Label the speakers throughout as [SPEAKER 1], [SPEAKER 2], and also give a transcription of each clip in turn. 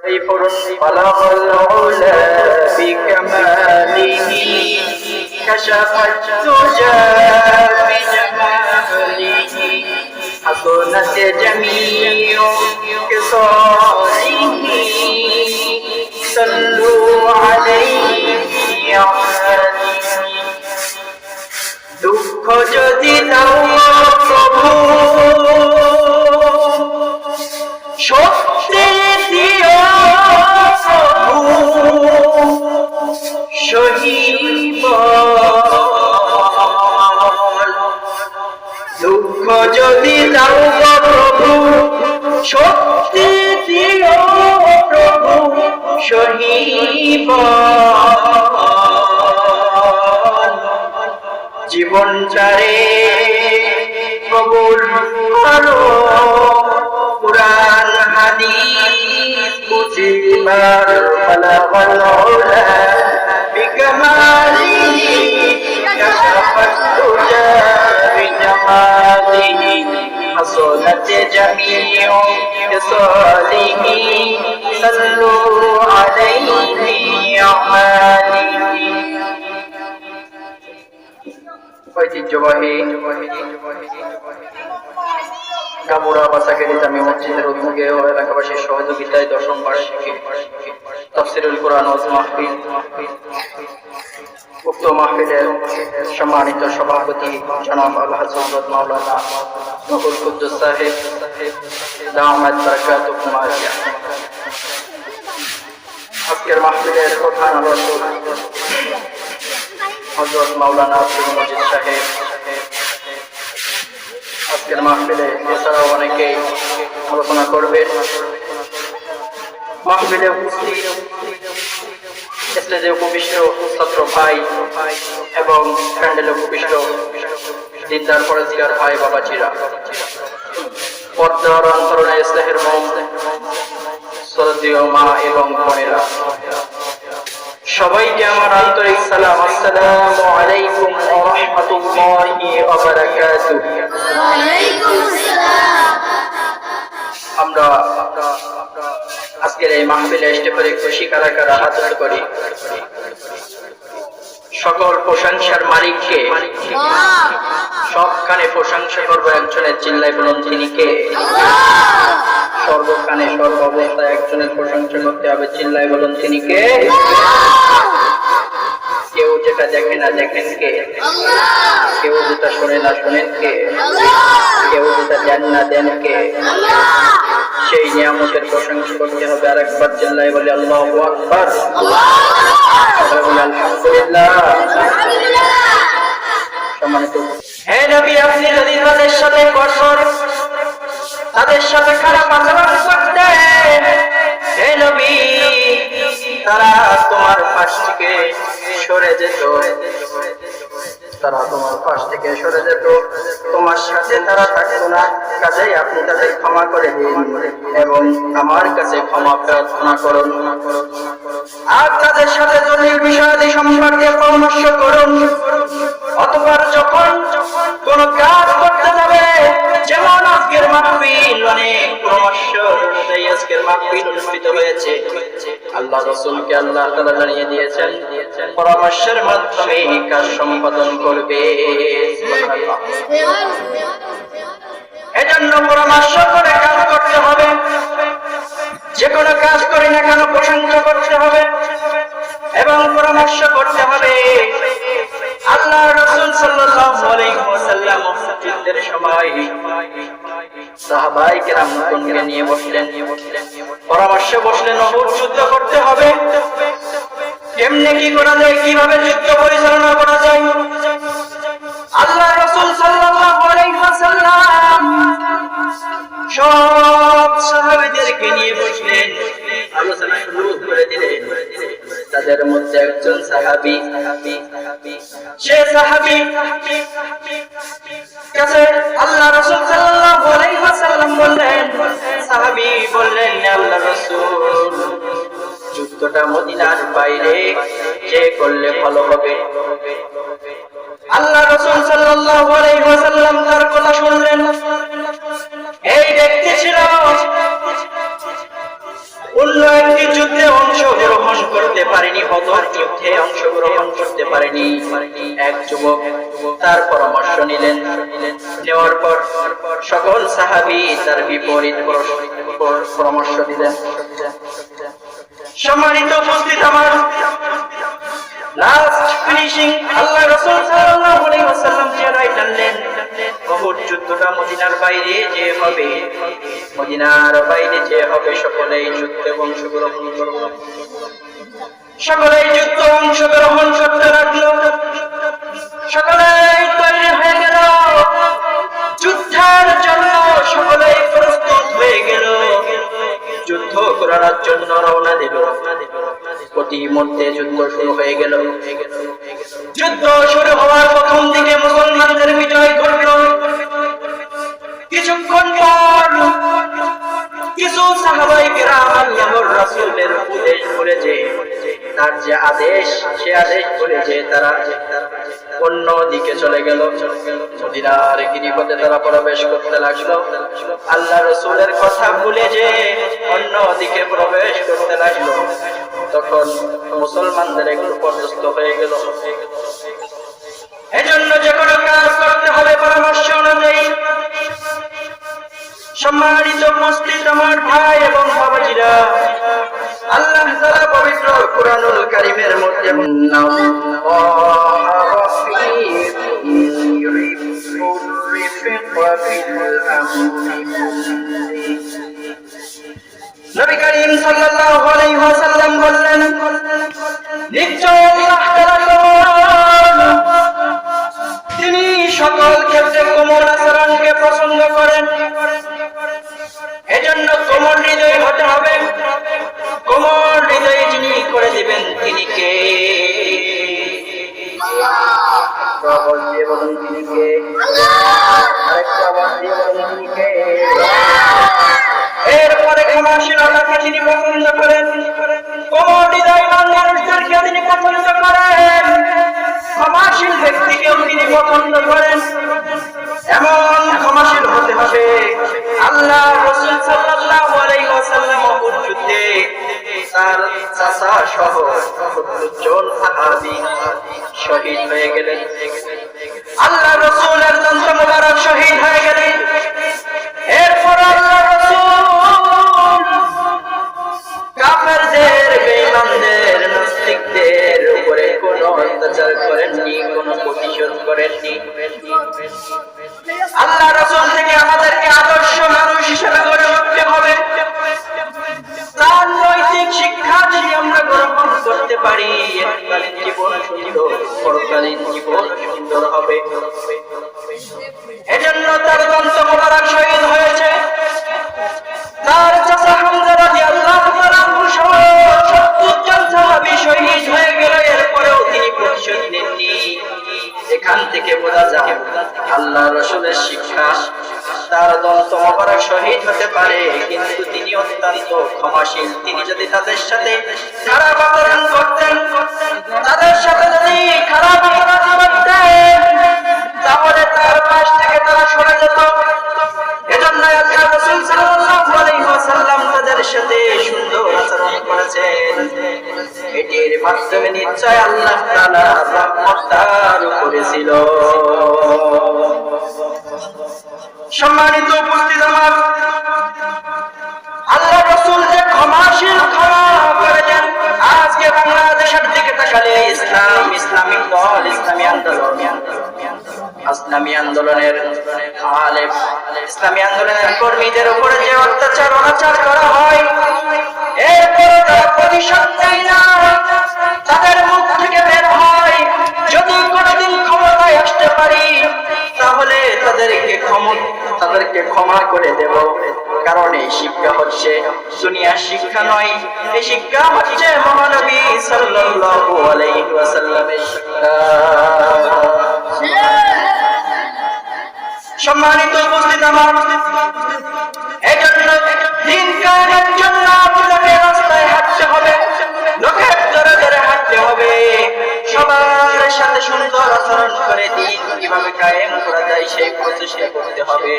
[SPEAKER 1] كيف بلغ العلا بكماله كشف الدجى بجماله حسنت جميع خصاله صلوا عليه يا দুঃখ যদি দাও জীবন চারে কবুল করো কুরআন হাদিস বুঝিবার বলাবল ওলা বিকমালিহি কাশাফাত দুজা বিজামালিহি حصلت جميع خصاله صلوا عليه أعماله ঐতিহ্যবাহী গামুরা বাসাকেরি জামি মসজিদের উদ্যোগে ও এলাকাবাসীর সহযোগিতায় দশম বার্ষিকী তাফসিরুল কোরআন ওয়াজ মাহফিল উক্ত মাহফিলের সম্মানিত সভাপতি জনাব আল হযরত মাওলানা নকুল কুদ্দুস সাহেব দামাত বারাকাতুহু কুমারিয়া আজকের মাহফিলের প্রধান আলোচক হজরত মাওলানা আব্দুল সাহেব। আজকের মাহফিলে এছাড়াও আলোচনা করবেন। মাহফিলে স্টেজে উপবিষ্ট ছাত্র ভাই এবং প্যান্ডেলে উপবিষ্ট দিনদার ভাই বাবাজিরা। পর্দার অন্তরণে স্নেহের মম শ্রদ্ধেয় মা এবং বোনেরা সবাইকে আমার আন্তরিক সালাম, আসসালামু আলাইকুম ওয়া রাহমাতুল্লাহি ওয়া আমরা আজকের এই মাহফিলে খুশি কারা কারা উঁচু করি। সকল প্রশংসার মালিককে সবখানে প্রশংসা করব একজনের চিল্লাই বলুন, তিনি কে? সর্বখানে সর্ব অবস্থায় একজনের প্রশংসা করতে হবে। চিল্লাই বলুন, তিনি কে? কেউ যেটা দেখে না দেখেন কে? কেউ যেটা শোনে না শোনেন কে? কেউ যেটা দেন না দেন কে? সেই নিয়ামতের প্রশংসা করতে হবে। আর একবার চিল্লাই বলে, আল্লাহ আকবার। আলহামদুলিল্লাহ। সম্মানিত হে নবী, আপনি যদি তাদের সাথে কঠোর তাদের সাথে খারাপ তোমার পাশ থেকে সরে যেত। তারা তোমার পাশ থেকে সরে যেত। তোমার সাথে তারা থাকতো না। কাজেই আপনি তাদের ক্ষমা করে এবং আমার কাছে ক্ষমা প্রার্থনা করুন। আর তাদের সাথে যদি বিষয়াদি সম্পর্কে পরামর্শ রসুলকে আল্লাহ জানিয়ে দিয়েছেন, পরামর্শের মাধ্যমে এই কাজ সম্পাদন করবে। এজন্য পরামর্শ করে কাজ করতে হবে। যে কোনো কাজ করি না কেন প্রশংসা করতে হবে এবং পরামর্শ করতে হবে। আল্লাহ রসুল ওয়াসাল্লাম সময় সাহাবাই কেরাম কোনকে নিয়ে বসলেন। পরামর্শে বসলেন অহুর যুদ্ধ করতে হবে। কেমনে কি করা যায়, কীভাবে যুদ্ধ পরিচালনা করা যায়? আল্লাহ রসুল সাল্লাল্লাহু আলাইহি ওয়াসাল্লাম সব সাহাবীদেরকে নিয়ে বসলেন। তাদের মধ্যে একজন সাহাবী, সে সাহাবী বাইরে যে করলে ভালো হবে। আল্লাহ রাসূল ওয়াসাল্লাম তার কথা শুনলেন। এই ব্যক্তি ছিল অন্য একটি যুদ্ধে অংশগ্রহণ করতে পারেনি বদর যুদ্ধে অংশগ্রহণ করতে পারেনি। এক যুবক তার পরামর্শ নিলেন। নেওয়ার পর সকল সাহাবি তার বিপরীত পরামর্শ দিলেন। সম্মানিত উপস্থিত আমার লাস্ট ফিনিশিং আল্লাহ রাসূল সাল্লাল্লাহু আলাইহি ওয়াসাল্লাম যুদ্ধটা মদিনার বাইরে যে হবে, মদিনার বাইরে যে হবে, সকলেই যুদ্ধে অংশগ্রহণ সকলেই যুদ্ধ অংশগ্রহণ করতে লাগল। সকলেই করার জন্য রওনা দিল। প্রতি মুহূর্তে যুদ্ধ শুরু হয়ে গেল। যুদ্ধ শুরু হওয়ার প্রথম দিকে মুসলমানদের বিজয় ঘটল। কিছুক্ষণ পর কিছু সাহাবাই কেরাম আল্লাহর রাসূলের উপদেশ যে তার যে আদেশ, সে আদেশ যে তারা অন্য দিকে চলে গেল। মদিনার গিরিপথে তারা প্রবেশ করতে লাগল। আল্লাহ রসুলের কথা ভুলে যে অন্য দিকে প্রবেশ করতে লাগল। তখন মুসলমানদের পর্যস্ত হয়ে গেল। এজন্য যে কোনো কাজ করতে হবে পরামর্শ অনুযায়ী। সম্মানিত উপস্থিত আমার ভাই এবং বাবাজিরা, আল্লাহ তাআলা পবিত্র কোরআনুল কারীমের মধ্যে নবী করিম সাল্লাল্লাহু আলাইহি ওয়াসাল্লাম এরপরে ক্ষমাশীলতাকে তিনি পছন্দ করেন কোমল হৃদয় মানুষদেরকে তিনি পছন্দ করেন। ক্ষমাশীল ব্যক্তিকেও তিনি পছন্দ করেন। চাচা সহ 70 জন সাহাবী শহীদ হয়ে গেলেন আল্লাহ রসুলের দন্ত মোবারক শহীদ হয়ে গেলেন এরপর আল্লাহ রসুল কাফেরদের বেঈমানদের নাস্তিকদের উপরে কোনো অত্যাচার করেননি কোনো প্রতিশোধ করেননি আল্লাহ রাসূল থেকে তার শহীদ হতে পারে, কিন্তু তিনি অত্যন্ত ক্ষমাশীল। তিনি যদি তাদের সাথে খারাপ আচরণ করতেন সম্মানিত উপস্থিত আমার আল্লাহ রসুল যে ক্ষমাশীল ক্ষমা করে দেন আজকে বাংলাদেশের দিকে তাকালে ইসলাম ইসলামিক দল, ইসলামী আন্দোলন। ইসলামী আন্দোলনের আলেম, ইসলামী আন্দোলনের কর্মীদের উপরে যে অত্যাচার, অনাচার করা হয় এরপরে ক্ষমা করে দেব। কারণ এই শিক্ষা হচ্ছে দুনিয়ার শিক্ষা নয়, এই শিক্ষা হচ্ছে মহানবী সাল্লাল্লাহু আলাইহি ওয়াসাল্লামের সম্মানিত উপস্থিত আমার এই জন্য দিন কায়েমের জন্য আপনাকে রাস্তায় হাঁটতে হবে লোকের ধরে ধরে হাঁটতে হবে। সবার সাথে সুন্দর আচরণ করে দিন। কীভাবে কায়েম করা যায়, সেই প্রচেষ্টা করতে হবে।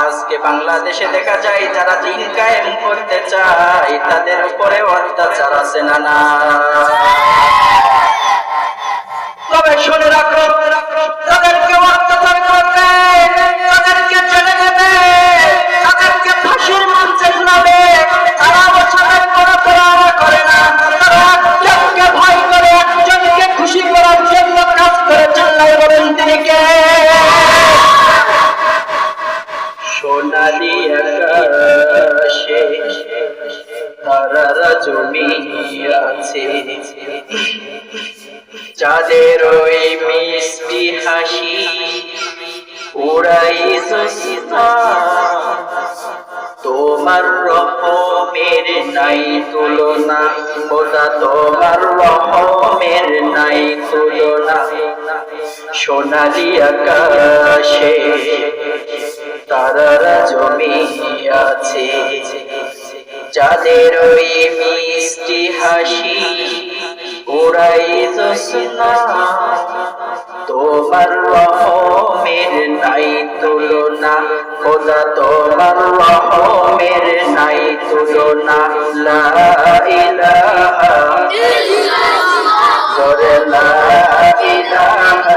[SPEAKER 1] আজকে বাংলাদেশে দেখা যায়, যারা দিন কায়েম করতে চায়, তাদের উপরে অত্যাচার আছে না না? তবে শুনে রাখো, তাদেরকে তোমার রহমের নাই তুলনা। খোদা, তোমার রহমের নাই তুলনা। সোনালি আকাশে তারারা জমি আছে। যাদের ওই মিষ্টি হাসি উড়াই জোসনা তোমার রহমের নাই তুলনা খোদা তোমার রহমের নাই তুলনা লা ইলাহা জোরে লা ইলাহা